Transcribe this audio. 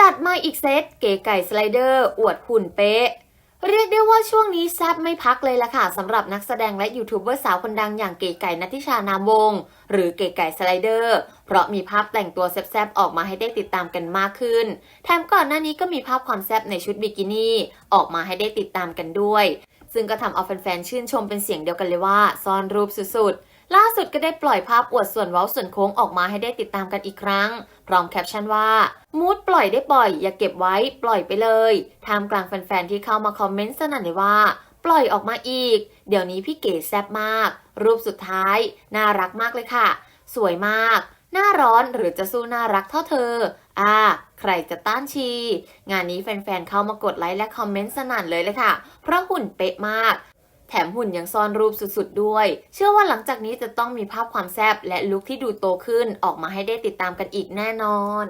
จัดมาอีกเซตเก๋ไก่สไลเดอร์ อวดหุ่นเป๊ะ เรียกได้ว่าช่วงนี้แซบไม่พักเลยล่ะค่ะสำหรับนักแสดงและยูทูบเบอร์สาวคนดังอย่างเก๋ไก่นัทิชานามวง หรือเก๋ไก่สไลเดอร์ เพราะมีภาพแต่งตัวแซบๆออกมาให้ได้ติดตามกันมากขึ้น แถมก่อนหน้านี้ก็มีภาพความแซบในชุดบิกินี่ออกมาให้ได้ติดตามกันด้วย ซึ่งก็ทำเอาแฟนๆชื่นชมเป็นเสียงเดียวกันเลยว่าซ่อนรูปสุดๆ ล่าสุดก็ได้ปล่อยภาพอวดส่วนเว้าส่วนโค้งออกมาให้ได้ติดตามกันอีกครั้ง พร้อมแคปชั่นว่า มูดปล่อยได้ปล่อย อย่าเก็บไว้ปล่อยไปเลยท่ามกลางแฟนๆที่เข้ามาคอมเมนต์สนั่นเลยว่า ปล่อยออกมาอีก เดี๋ยวนี้พี่เก๋แซ่บมาก รูปสุดท้าย น่ารักมากเลยค่ะ สวยมาก หน้าร้อนหรือจะสู้น่ารักเท่าเธอ อ่า ใครจะต้านชี งานนี้แฟนๆเข้ามากดไลค์และคอมเมนต์สนั่นเลยเลยค่ะ เพราะหุ่นเป๊ะมาก ถมหุ่นยังซ่อนรูปสุดๆด้วย เชื่อว่าหลังจากนี้จะต้องมีภาพความแซ่บและลุคที่ดูโตขึ้นออกมาให้ได้ติดตามกันอีกแน่นอน